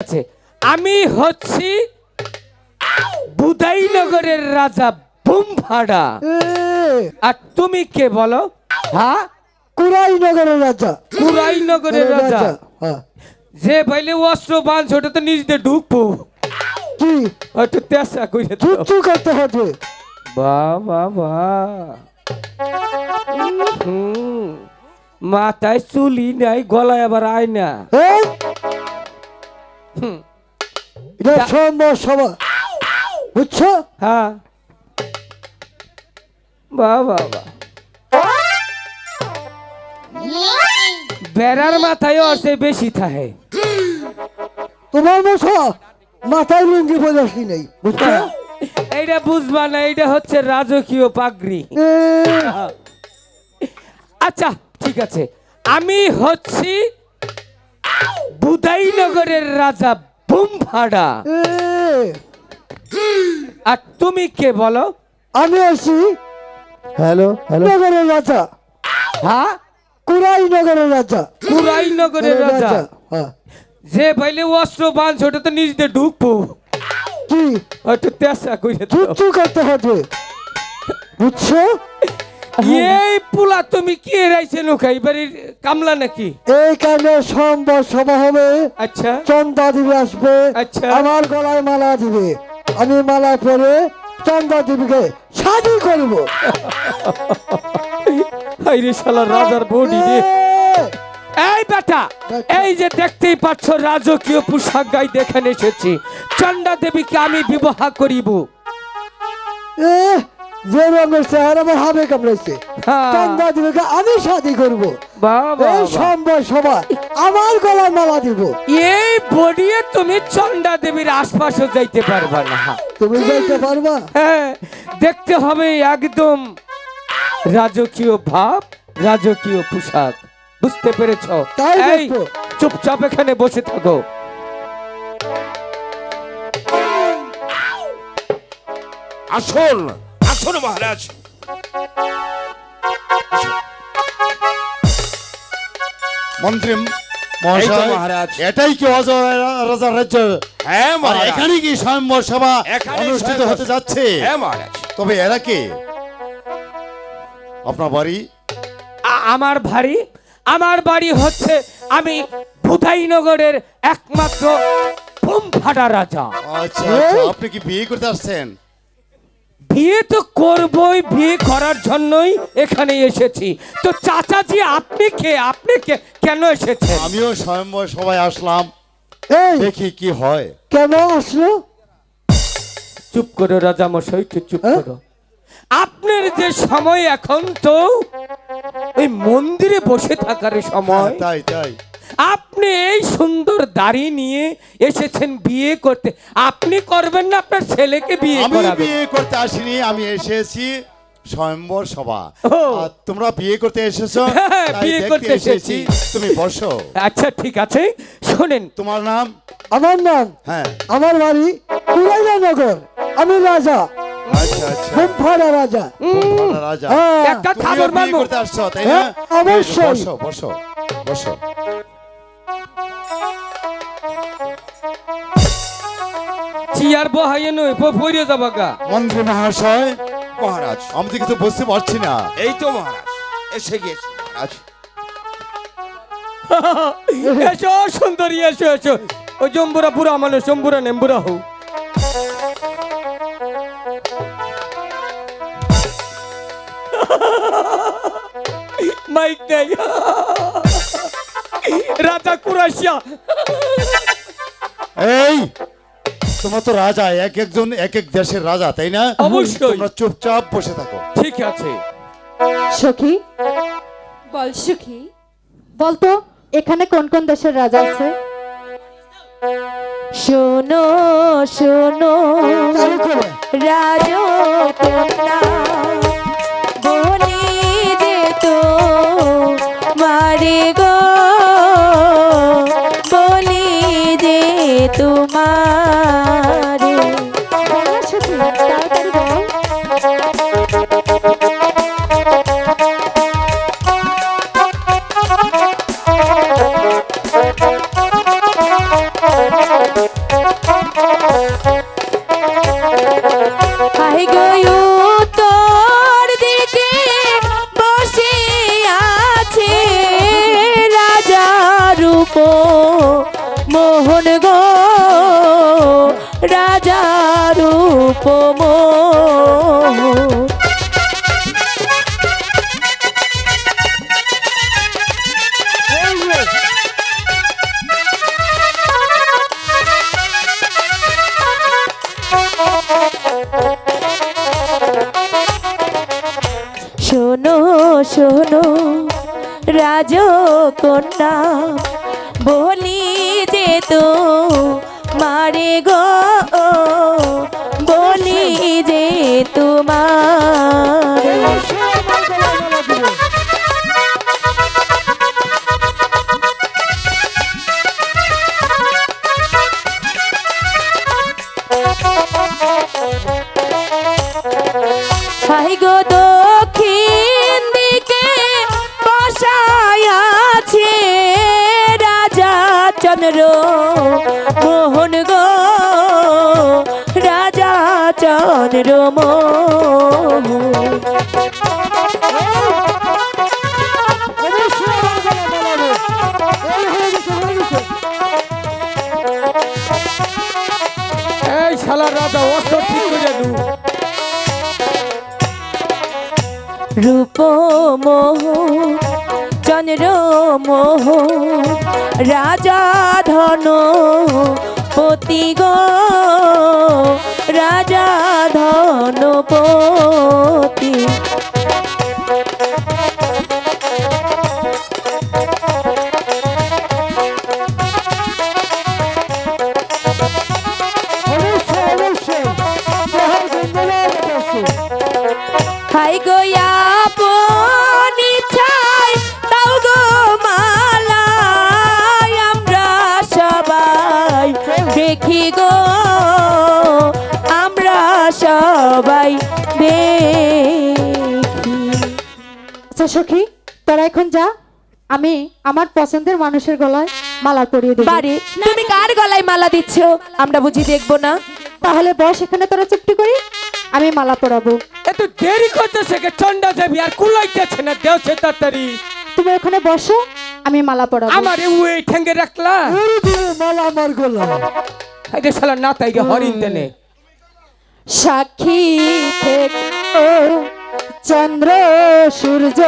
আছে। আমি হচ্ছি বুদাইনগরের রাজা বুমভাড়া। এ, আর তুমি কে বলো? হ্যাঁ কুরাই নগরের রাজা। কুরাইনগরের রাজা। যে ভাইলে অস্ত্র বাঁধছে ওটা তো নিজে ঢুকবো। কি? হয়তো তেসা দাও। যুদ্ধ করতে হবে। বাহ বাহ বাহ হুম, মাথায় চুলি নাই গলায় আবার আয়না। হুম, এটা সম্ভব সভা বুঝছ? হ্যাঁ। বাহ বাহ বাহ বেড়ার মাথায় অর্থে বেশি থাকে। তোমার মতো মাথায় লুঙ্গি বোঝাসি নেই বুঝছ? এইটা বুঝবা না এইটা হচ্ছে রাজকীয় পাগড়ি। আচ্ছা ঠিক আছে। আমি হচ্ছি বুদাইনগরের রাজা বুমভাড়া। এ, আর তুমি কে বলো? আমি আছি হ্যালো হ্যালো। নগরের রাজা। হ্যাঁ? কুরাই নগরের রাজা কুরাইনগরের রাজা। হ্যাঁ। যে ভাইলে অস্ত্র বাঁধছে ওটা তো নিজে ঢুকবো কি? হয়তো তেসা করে করতে হবে। বুঝছ? এই পুলা তুমি কি এরাইছে লোকা? এবারের কামলা নাকি? এই কারণে সম্ভব সভা হবে। আচ্ছা। চন্দা দিবে আসবে। আচ্ছা। আমার গলায় মালা দিবে। আমি মালা পরে চন্দা দেবীকে শাদি করব। হাই শালা রাজার বডি রে। এই বেটা এই যে দেখতেই পাচ্ছ রাজকীয় পোশাক গাই দেখেন এসেছি চন্ডা দেবীকে আমি বিবাহ করিব। এ, যে রঙের চেহারা আমার হাবে কামড়াইছে আমি শাদি করব। এই সম্ভব সভা আমার গলায় মালা দিব। এই বডিয়ে তুমি চন্ডা দেবীর আশপাশও যাইতে পারবা না। তুমি যাইতে পারবা? হ্যাঁ দেখতে হবে একদম রাজকীয় ভাব রাজকীয় পোশাক। বুঝতে পেরেছ? তাই চুপচাপ এখানে বসে থাকো। আসুন আসুন মহারাজ। মন্ত্রী মহারাজ। এটাই কি রাজার রাজ্য? হ্যাঁ এখানে কি স্বয়ম্বর সভা অনুষ্ঠিত হতে যাচ্ছে? হ্যাঁ মহারাজ। তবে এরা কে? আপনার বাড়ি? আমার বাড়ি? আমার বাড়ি হচ্ছে আমি বুধাইনগরের একমাত্র বোম ফাটা রাজা। আচ্ছা আচ্ছা আপনি কি বিয়ে করতে আসছেন? বিয়ে তো করবই বিয়ে করার জন্যই এখানে এসেছি। তো চাচাজি আপনি কে? আপনি কে? কেন এসেছেন? আমিও স্বয়ম্বর সবাই আসলাম। এই দেখি কি হয়। কেন আসলো? চুপ করো রাজা মশাই একটু চুপ হ্যাঁ? করো। আপনার যে সময় এখন তো ওই মন্দিরে বসে থাকার সময়। তাই তাই। আপনি এই সুন্দর দাড়ি নিয়ে এসেছেন বিয়ে করতে। আপনি করবেন না আপনার ছেলেকে বিয়ে আমি করাবেন। বিয়ে করতে আসিনি আমি এসেছি স্বয়ম্বর সভা। ও। আর তোমরা বিয়ে করতে এসেছ হ্যাঁ, তাই বিয়ে দেখতে করতে এসেছি। তুমি বসো। আচ্ছা ঠিক আছে শোনেন। তোমার নাম? আমার নাম? হ্যাঁ। আমার বাড়ি কুরাইনা নগর আমি রাজা। আচ্ছা আচ্ছা। রাজা। ভালো রাজা। হ্যাঁ একটা তুমিও খাবার বিয়ে মারবো। করতে আসছো তাই না? হ্যাঁ, অবশ্যই। বসো বসো বসো। চেয়ার বহাইয়ে নই পড়ে যাবা গা। মন্ত্রী মহাশয় মহারাজ আমি তো কিছু বুঝতে পারছি না। এই তো মহারাজ এসে গেছে মহারাজ। এসো সুন্দরী এসো এসো। ওই জম্বুরা পুরা মানে জম্বুরা নেম্বুরা হো মাইক নেই রাজা কুরাশিয়া এই তোমরা তো রাজা এক একজন এক এক দেশের রাজা তাই না? অবশ্যই। তোমরা চুপচাপ বসে থাকো। ঠিক আছে। সখী? বল সখী বলতো এখানে কোন কোন দেশের রাজা আছে? শোনো শোনো রাজকন্যা বনি যে তো মারে মোহন গো রাজার উপমোহ শোনো শোনো রাজকন্যা বলি যে তো মারে গো বলি যে তোমার। চন্দ্র মোহন গো রাজা চন্দ্র মোহন। এই শালা রাজা অস্ত্র ঠিক করে দু। রূপ মোহ চন্দ্র মোহ। রাজা ধন পতি গো। রাজা ধন পতি। সখী তোরা এখন যা। আমি আমার পছন্দের মানুষের গলায় মালা পরিয়ে দেবো। বারে তুমি কার গলায় মালা দিচ্ছ? আমরা বুঝি দেখব না। তাহলে বস এখানে তোরা চুপটি করি। আমি মালা পরাবো। এত দেরি করতেছে কে? চন্ডা দেবী আর কুলাইতেছে না। দেওছে তাড়াতাড়ি। তুমি ওখানে বসো আমি মালা পরাবো। আমার ওই ঠেঙ্গে রাখলা? এই দিয়ে মালা আমার গলা। আগে শালা না তাই গে হরিণ দেনে সাক্ষী থেকে। চন্দ্র সূর্য